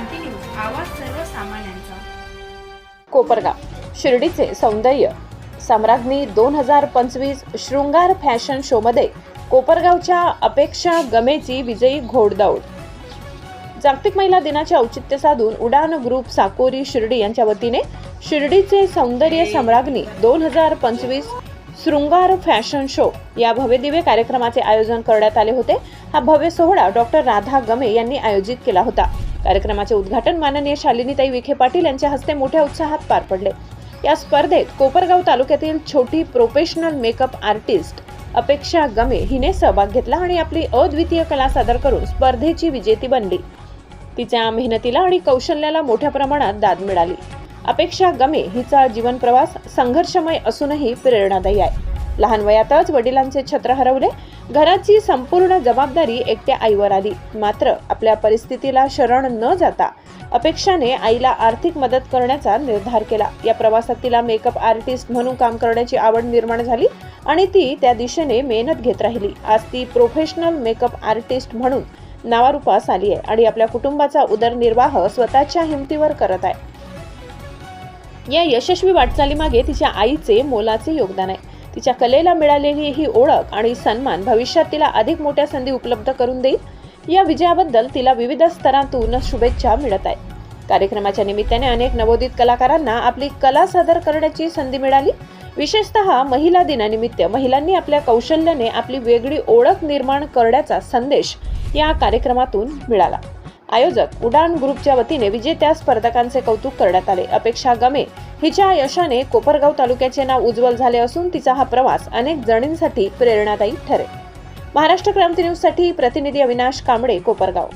क्रांती news आवाज सर्वसामान्यांचा. कोपरगाव शिर्डीचे सौंदर्य. सम्राज्ञी दोन हजार पंचवीस शृंगार फॅशन शोमध्ये कोपरगावच्या अपेक्षा गमेची विजयी घोडदौड. जागतिक महिला दिनाचे औचित्य साधून उडान ग्रुप साकोरी शिर्डी यांच्या वतीने शिर्डीचे सौंदर्य सम्राज्ञी दोन हजार पंचवीस शृंगार फॅशन शो या भव्यदिव्य कार्यक्रमाचे आयोजन करण्यात आले होते. हा भव्य सोहळा डॉक्टर राधा गमे यांनी आयोजित केला होता. कार्यक्रमाचे उद्घाटन माननीय शालिनीताई विखे पाटील यांच्या हस्ते मोठ्या उत्साहात पार पडले. या स्पर्धेत कोपरगाव तालुक्यातील छोटी प्रोफेशनल मेकअप आर्टिस्ट अपेक्षा गमे हिने सहभाग घेतला आणि आपली अद्वितीय कला सादर करून स्पर्धेची विजेती बनली. तिच्या मेहनतीला आणि कौशल्याला मोठ्या प्रमाणात दाद मिळाली. अपेक्षा गमे हिचा जीवनप्रवास संघर्षमय असूनही प्रेरणादायी आहे. लहान वयातच वडिलांचे छत्र हरवले. घराची संपूर्ण जबाबदारी एकट्या आईवर आली. मात्र आपल्या परिस्थितीला शरण न जाता अपेक्षाने आईला आर्थिक मदत करण्याचा निर्धार केला. या प्रवासात तिला मेकअप आर्टिस्ट म्हणून काम करण्याची आवड निर्माण झाली आणि ती त्या दिशेने मेहनत घेत राहिली. आज ती प्रोफेशनल मेकअप आर्टिस्ट म्हणून नावारूपास आली आहे आणि आपल्या कुटुंबाचा उदरनिर्वाह स्वतःच्या हिमतीवर करत आहे. या यशस्वी वाटचालीमागे तिच्या आईचे मोलाचे योगदान आहे. तिच्या कलेला मिळालेली ही ओळख आणि सन्मान भविष्यात तिला अधिक मोठ्या संधी उपलब्ध करून देईल. या विजयाबद्दल तिला विविध स्तरातून शुभेच्छा मिळत आहेत. कार्यक्रमाच्या निमित्ताने अनेक नवोदित कलाकारांना आपली कला सादर करण्याची संधी मिळाली. विशेषतः महिला दिनानिमित्त महिलांनी आपल्या कौशल्याने आपली वेगळी ओळख निर्माण करण्याचा संदेश या कार्यक्रमातून मिळाला. आयोजक उडान ग्रुपच्या वतीने विजेत्या स्पर्धकांचे कौतुक करण्यात आले. अपेक्षा गमे हिच्या यशाने कोपरगाव तालुक्याचे नाव उज्ज्वल झाले असून तिचा हा प्रवास अनेक जणींसाठी प्रेरणादायी ठरेल. महाराष्ट्र क्रांती न्यूजसाठी प्रतिनिधी अविनाश कांबळे कोपरगाव.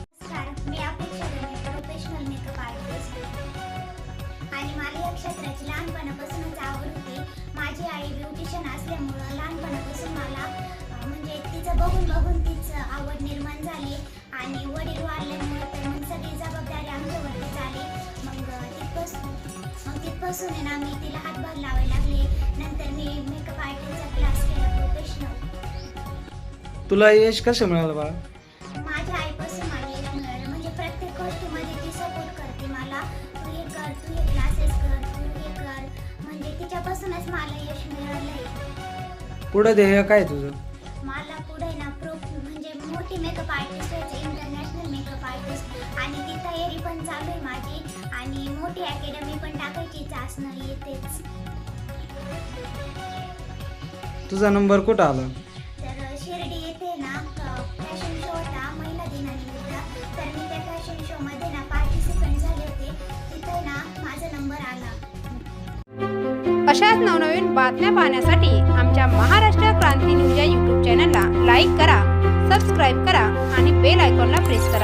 माझी आई ब्युटिशियन असल्यामुळं लहानपणापासून मला म्हणजे तिचं बघून बघून तीच आवड निर्माण झाली. आणि वडील वाढल्यामुळे मग तिथपासून आहे ना मी तिला हातभार लावायला लागले. नंतर मी मेकअप आर्टिस्टचा क्लास केला प्रोफेशनल तुला यश कसं मिळालं बाळा? माझ्या आईपासून मला यश मिळालं. म्हणजे प्रत्येक गोष्टीमध्ये ती सपोर्ट करते मला तू हे कर तू हे क्लासेस कर तू हे कर. म्हणजे तिच्यापासूनच मला यश मिळालंय. पुढं ध्येय काय तुझं? मला पुढे ना प्रो म्हणजे मोठी मेकअप आर्टिस्ट व्हायचं इंटरनॅशनल मेकअप आर्टिस्ट आणि ती तयारी पण चालू आहे माझी. आणि मोठी अकॅडमी पण टाकायचीच असणं येतेच. तुझा नंबर कुठं आला? तर शिर्डी येथे ना फॅशन शो होता महिला दिनानिमित्त तर मी त्या फॅशन शोमध्ये ना पार्टिसिपेंट झाले होते. तिथे ना माझा नंबर आला. अशाच नवनवीन बातम्या पाहण्यासाठी आमच्या महाराष्ट्र क्रांती न्यूज या यूट्यूब चॅनलला लाईक करा सबस्क्राईब करा आणि बेल आयकॉनला प्रेस करा.